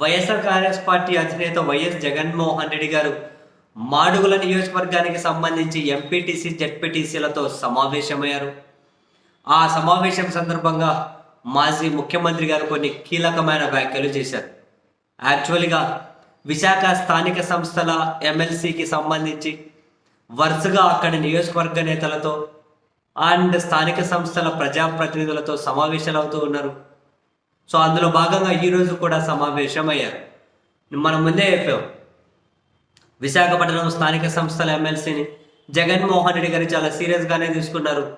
YSR Congress party అధినేత YS Jaganmohan Reddy గారు మాడుగుల నియోజకవర్గానికి సంబంధించి ఎంపీటీసీ జెడ్పీటీసీలతో సమావేశమయ్యారు. ఆ సమావేశం సందర్భంగా మాజీ ముఖ్యమంత్రి గారు కొన్ని కీలకమైన వ్యాఖ్యలు చేశారు. యాక్చువల్గా విశాఖ స్థానిక సంస్థల ఎమ్మెల్సీకి సంబంధించి వరుసగా అక్కడి నియోజకవర్గ నేతలతో అండ్ స్థానిక సంస్థల ప్రజాప్రతినిధులతో సమావేశాలు అవుతూ ఉన్నారు. సో అందులో భాగంగా ఈరోజు కూడా సమావేశం అయ్యారు మనం ముందే చెప్పాం. విశాఖపట్నం స్థానిక సంస్థల ఎమ్మెల్సీని జగన్మోహన్ రెడ్డి గారు చాలా సీరియస్గానే తీసుకున్నారు.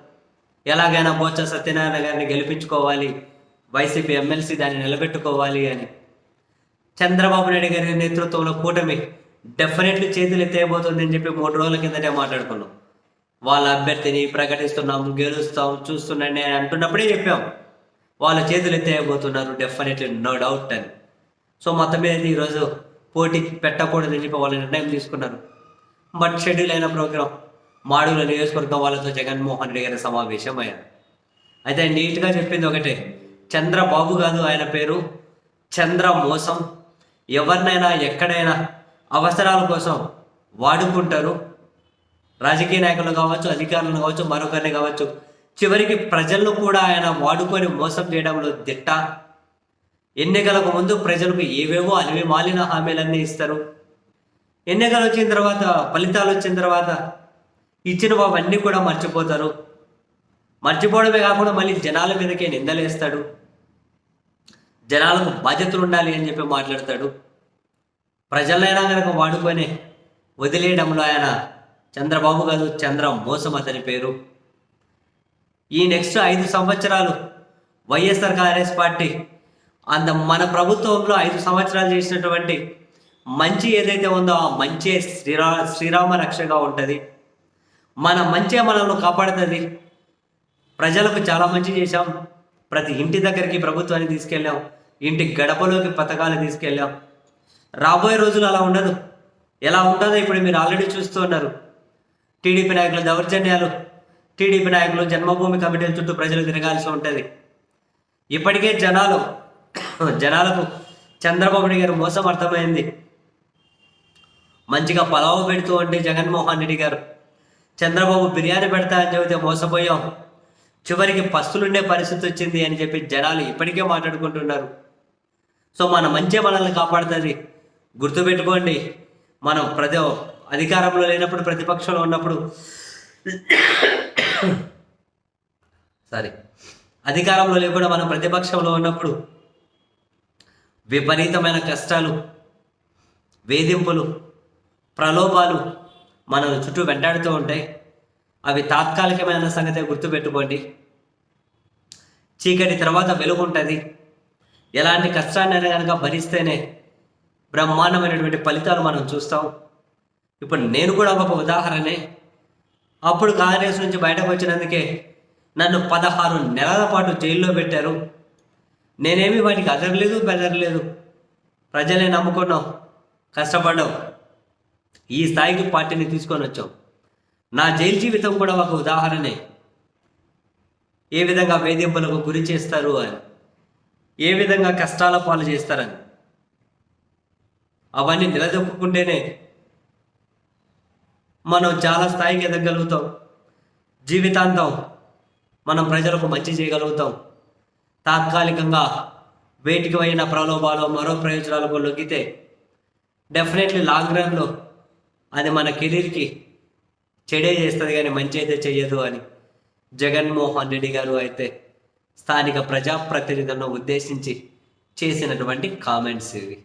ఎలాగైనా బోత్స సత్యనారాయణ గారిని గెలిపించుకోవాలి వైసీపీ ఎమ్మెల్సీ దాన్ని నిలబెట్టుకోవాలి అని. చంద్రబాబు నాయుడు గారి నేతృత్వంలో కూటమి డెఫినెట్లీ చేతులు ఎత్తేయబోతుంది అని చెప్పి మూడు రోజుల కిందటే మాట్లాడుకున్నాం. వాళ్ళ అభ్యర్థిని ప్రకటిస్తున్నాం గెలుస్తాం చూస్తుండండి అని అంటున్నప్పుడే చెప్పాం. వాళ్ళ చేతులు ఎత్తేయబోతున్నారు డెఫినెట్లీ నో డౌట్ అని. సో మొత్తం మీద ఈరోజు పోటీ పెట్టకూడదని చెప్పి వాళ్ళ నిర్ణయం తీసుకున్నారు. బట్ షెడ్యూల్ అయిన ప్రోగ్రాం మాడుగుల నియోజకవర్గం వాళ్ళతో జగన్మోహన్ రెడ్డి గారి సమావేశం అయ్యారు అయితే నీట్గా చెప్పింది ఒకటే చంద్రబాబు కాదు ఆయన పేరు చంద్ర మోసం ఎవరినైనా ఎక్కడైనా అవసరాల కోసం వాడుకుంటారు. రాజకీయ నాయకులు కావచ్చు అధికారులు కావచ్చు మరొకరిని కావచ్చు చివరికి ప్రజలను కూడా ఆయన వాడుకొని మోసం చేయడంలో దిట్ట. ఎన్నికలకు ముందు ప్రజలకు ఏవేవో అలివి మాలిన హామీలన్నీ ఇస్తారు. ఎన్నికలు వచ్చిన తర్వాత ఫలితాలు వచ్చిన తర్వాత ఇచ్చిన అవన్నీ కూడా మర్చిపోతారు. మర్చిపోవడమే కాకుండా మళ్ళీ జనాల మీదకే నిందలేస్తాడు జనాలకు బాధ్యతలు ఉండాలి అని చెప్పి మాట్లాడతాడు. ప్రజలైనా కనుక వాడుకొని వదిలేయడంలో ఆయన చంద్రబాబు కాదు చంద్ర మోసం అతని పేరు. ఈ నెక్స్ట్ ఐదు సంవత్సరాలు వైఎస్ఆర్ కాంగ్రెస్ పార్టీ అంత మన ప్రభుత్వంలో ఐదు సంవత్సరాలు చేసినటువంటి మంచి ఏదైతే ఉందో ఆ మంచి శ్రీరా శ్రీరామ రక్షగా ఉంటుంది. మన మంచి మనల్ని కాపాడుతుంది. ప్రజలకు చాలా మంచి చేశాం. ప్రతి ఇంటి దగ్గరికి ప్రభుత్వాన్ని తీసుకెళ్ళాం. ఇంటి గడపలోకి పథకాలు తీసుకెళ్ళాం. రాబోయే రోజులు అలా ఉండదు. ఎలా ఉంటుందో ఇప్పుడు మీరు ఆల్రెడీ చూస్తూ ఉన్నారు. టీడీపీ నాయకుల దౌర్జన్యాలు టీడీపీ నాయకులు జన్మభూమి కమిటీల చుట్టూ ప్రజలు తిరగాల్సి ఉంటుంది. ఇప్పటికే జనాలు జనాలకు చంద్రబాబు నాయుడు గారు మోసం అర్థమైంది. మంచిగా పలావు పెడుతూ ఉంటే జగన్మోహన్ రెడ్డి గారు చంద్రబాబు బిర్యానీ పెడతా అని చెబితే మోసపోయాం. చివరికి పస్తులుండే పరిస్థితి వచ్చింది అని చెప్పి జనాలు ఇప్పటికే మాట్లాడుకుంటున్నారు. సో మన మంచి మనల్ని కాపాడుతుంది. గుర్తుపెట్టుకోండి మనం ప్రతి అధికారంలో లేనప్పుడు ప్రతిపక్షంలో ఉన్నప్పుడు సారీ అధికారంలో లేకుండా మనం ప్రతిపక్షంలో ఉన్నప్పుడు విపరీతమైన కష్టాలు వేధింపులు ప్రలోభాలు మన చుట్టూ వెంటాడుతూ ఉంటాయి. అవి తాత్కాలికమైన సంగతి గుర్తుపెట్టుకోండి. చీకటి తర్వాత వెలుగు ఉంటుంది ఎలాంటి కష్టాన్నైనా కనుక భరిస్తేనే బ్రహ్మాండమైనటువంటి ఫలితాలు మనం చూస్తాం. ఇప్పుడు నేను కూడా ఒక ఉదాహరణే. అప్పుడు కాంగ్రెస్ నుంచి బయటకు వచ్చినందుకే నన్ను పదహారు నెలల పాటు జైల్లో పెట్టారు. నేనేమి వాటికి అదరలేదు బెదరలేదు. ప్రజలే నమ్ముకున్నాం కష్టపడ్డాం ఈ స్థాయికి పార్టీని తీసుకొని వచ్చాం నా జైలు జీవితం కూడా ఒక ఉదాహరణే. ఏ విధంగా వేధింపులకు గురి చేస్తారు అని ఏ విధంగా కష్టాల పాలు చేస్తారని. అవన్నీ నిలదొక్కుంటేనే మనం చాలా స్థాయికి ఎదగలుగుతాం జీవితాంతం మనం ప్రజలకు మంచి చేయగలుగుతాం. తాత్కాలికంగా వేటికి అయిన ప్రలోభాలు మరో ప్రయోజనాలకు లొంగితే డెఫినెట్లీ లాంగ్ రన్లో అది మన కెరీర్కి చెడే చేస్తుంది కానీ మంచి అయితే చెయ్యదు అని జగన్మోహన్ రెడ్డి గారు అయితే స్థానిక ప్రజాప్రతినిధులను ఉద్దేశించి చేసినటువంటి కామెంట్స్ ఇవి.